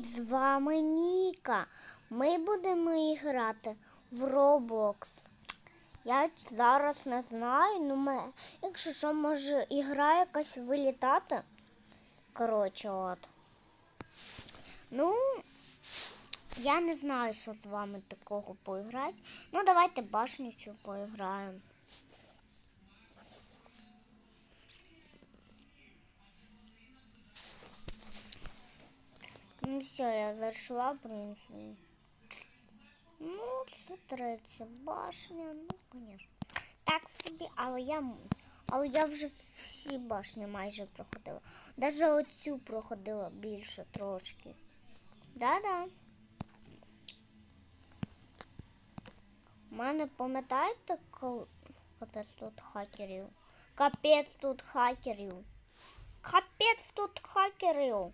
Привіт, з вами Ніка. Ми будемо грати в Roblox. Я зараз не знаю, ну ми, якщо що, може ігра якась вилітати. Коротше, от. Ну, я не знаю, що з вами такого поіграти. Ну, давайте башню поіграємо. Ну все, я зайшла, принципі. Ну, третя башня, ну, звісно. Так собі, але я, але я вже всі башні майже проходила. Навіть оцю проходила більше трошки. Да-да. У мене пам'ятаєте, коли капець тут хакерів? Капець тут хакерів. Капець тут хакерів.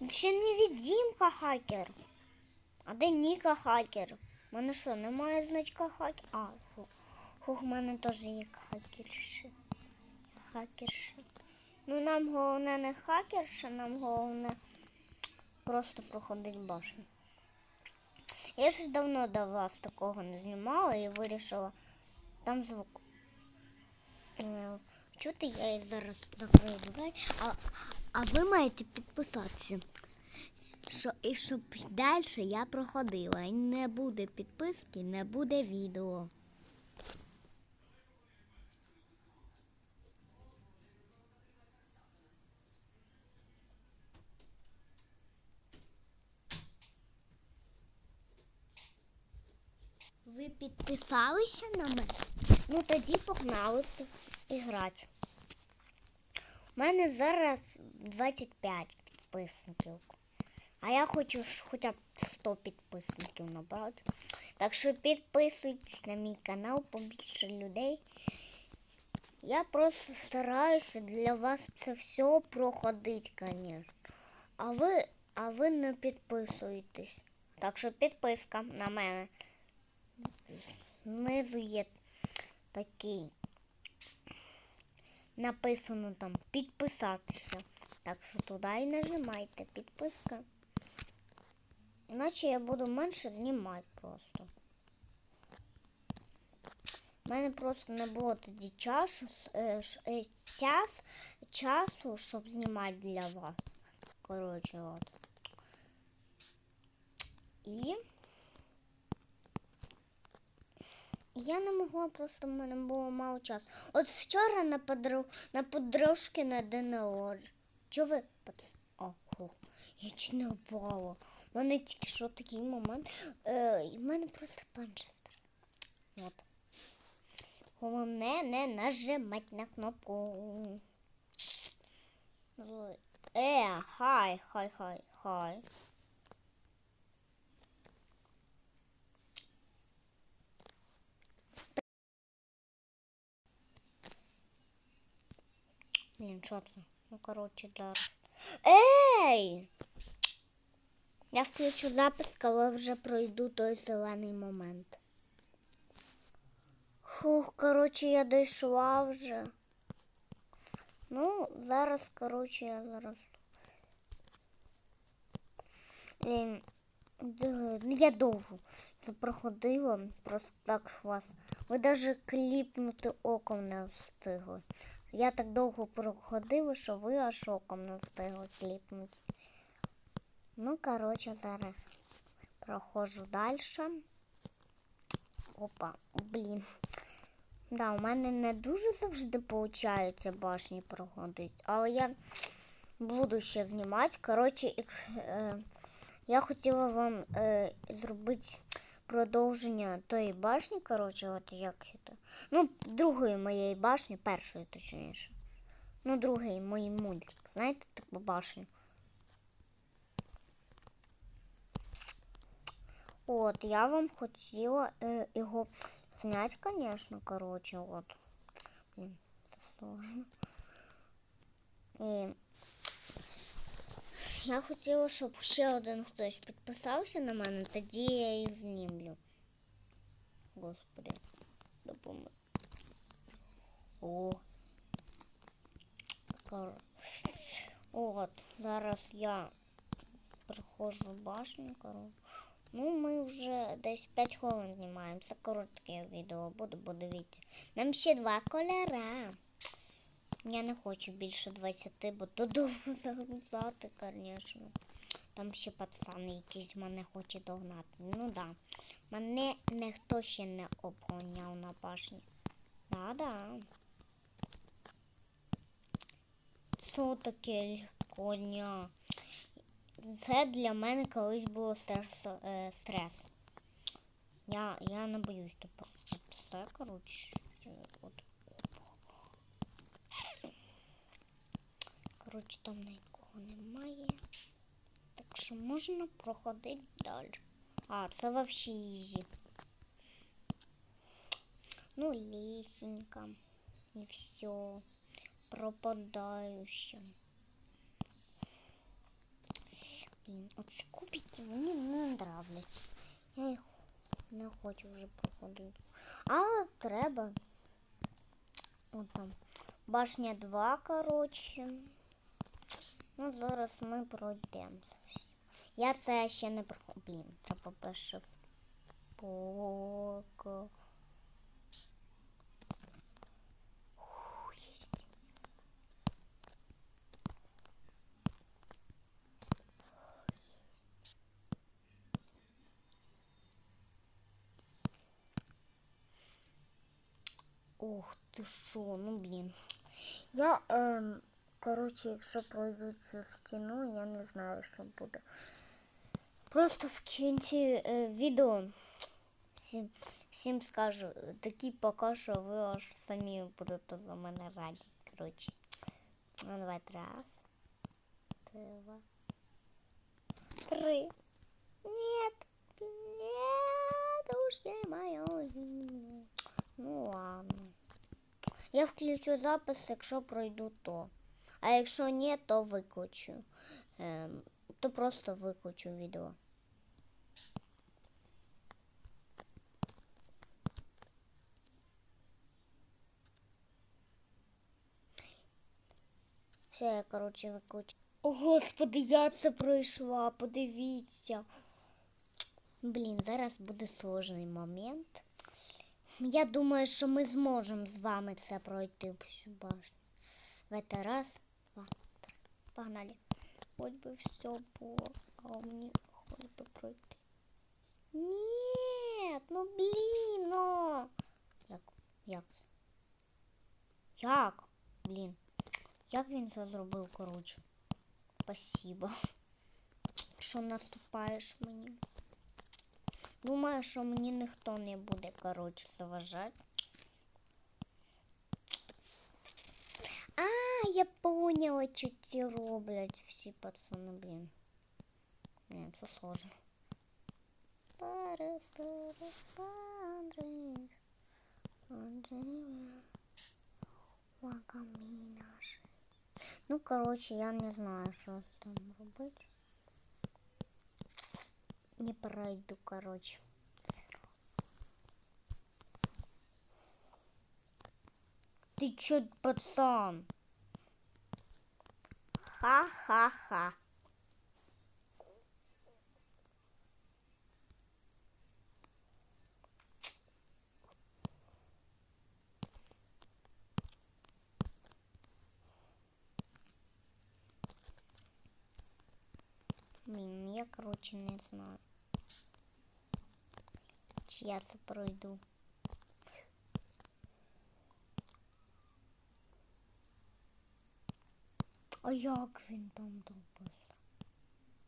Ще невидимка хакер. А де Ніка хакер? У мене що, немає значка хакер? А, фу. Фух, в мене теж є хакерші. Хакерші. Ну нам головне не хакерша, нам головне просто проходить башню. Я ж давно до вас такого не знімала і вирішила там звук. Чути, я її зараз закрию двері, а, а ви маєте підписатися. Що, і щоб далі я проходила. І не буде підписки, не буде відео. Ви підписалися на мене? Ну тоді погнали грати. У мене зараз 25 підписників. А я хочу хоча б 100 підписників набрати. Так що підписуйтесь на мій канал, побільше людей. Я просто стараюся для вас це все проходить, звісно. А ви, а ви не підписуєтесь. Так що підписка на мене. Знизу є такий. Написано там підписатися. Так що туди і нажимайте підписка. Іначе я буду менше знімати просто. У мене просто не було тоді часу, е, е, час, часу, щоб знімати для вас. Коротше, от. І я не могла, просто в мене було мало часу. От вчора на, подру... на подружки на день. Чого ви? пац- Я чи не впала. У мене тільки що такий момент. Е, в мене просто панчестер. От. Головне не нажимати на кнопку. Е, хай, хай, хай, хай. Блін, що це? Ну, коротше, зараз. Ей! Я включу запис, коли вже пройду той зелений момент. Фух, коротше, я дійшла вже. Ну, зараз, коротше, я зараз. Блін, ну, я довго це проходила, просто так ж вас. Ви навіть кліпнути оком не встигли. Я так довго проходила, що ви аж оком не встигли кліпнути. Ну, коротше, зараз проходжу далі. Опа, блін. Да, у мене не дуже завжди виходить башні проходити, але я буду ще знімати. Коротше, е, я хотіла вам е, зробити продовження тої башні, коротше, от як це. Ну, другої моєї башні, першої точніше. Ну, другий мій мультик. Знаєте, таку башню. От, я вам хотіла е, його зняти, звісно, коротше, от. Блін, це сложно. І я хотіла, щоб ще один хтось підписався на мене, тоді я її знімлю. Господи, допоможи. О. От, зараз я приходжу в башню, коротше. Ну, ми вже десь 5 хвилин знімаємо. Це коротке відео буде, бо. Нам ще два кольора. Я не хочу більше 20, бо довго загрузати, звісно. Там ще пацани якісь мене хоче догнати. Ну да. Мене ніхто ще не обгоняв на башні. Да-да. Що таке коня? Це для мене колись було стрес. е, стрес. Я, я не боюсь тепер. Це, коротше, от. Коротше, там нікого немає. Так що можна проходити далі. А, це вообще ізі. Ну, лесенька. І все. Пропадаюча. Блін, оці кубики мені не нравляться. Я їх не хочу вже проходити. Але треба. От. Башня 2, коротше. Ну, зараз ми пройдемо. це все. Я це ще не проходив. Блін, треба перше поко. Ух ти що, ну блін. Я, ем, коротше, якщо пройду цю стіну, я не знаю, що буде. Просто в кінці е, відео всім, всім скажу, такі поки що ви аж самі будете за мене раді. Коротше. Ну, давайте раз. Два. Три. Нет. Нет, уж не моє вино. Ну ладно. Я включу запис, якщо пройду то. А якщо ні, то виключу. Ем, то просто виключу відео. Все, я, коротше, виключу. О, господи, я це пройшла, подивіться. Блін, зараз буде сложний момент. Я думаю, що ми зможемо з вами це пройти всю башню. В Давайте раз. Погнали. Хоч би все було, а мені хоч би пройти. Ні, ну блін, ну. Як? Як? Як? Блін. Як він це зробив, коротше? Спасибо. Що наступаєш мені? Думаю, що мені ніхто не буде, коротше, заважати. А, я поняла, що ці роблять всі пацани, блін. Блін, це сложно. Парис, парис, Андрей, Андрей, Вакамінаш. Ну, коротше, я не знаю, що там робити. Не пройду, короче. Ты чё, пацан? Ха-ха-ха. Блін, я, короче, не знаю. Чи я це пройду. А як він там так быстро?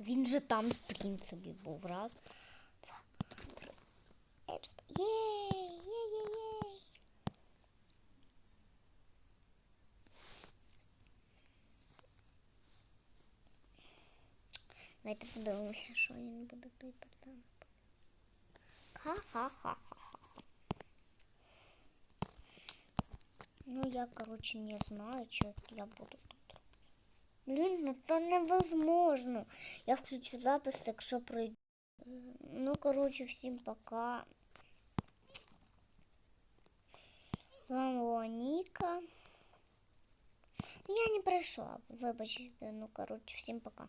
Він же там, в принципі, був. Раз, два, три. Епс. Єй! Єй-єй-єй! Давайте подивимося, що він буде той пацан. Ха-ха-ха-ха-ха. Ну, я, короче, не знаю, что я буду Блин, ну то невозможно. Я включу запис, якщо пройду. Ну, короче, всім пока. Вам вами була Ніка. Я не пройшла, вибачте, ну, короче, всім пока.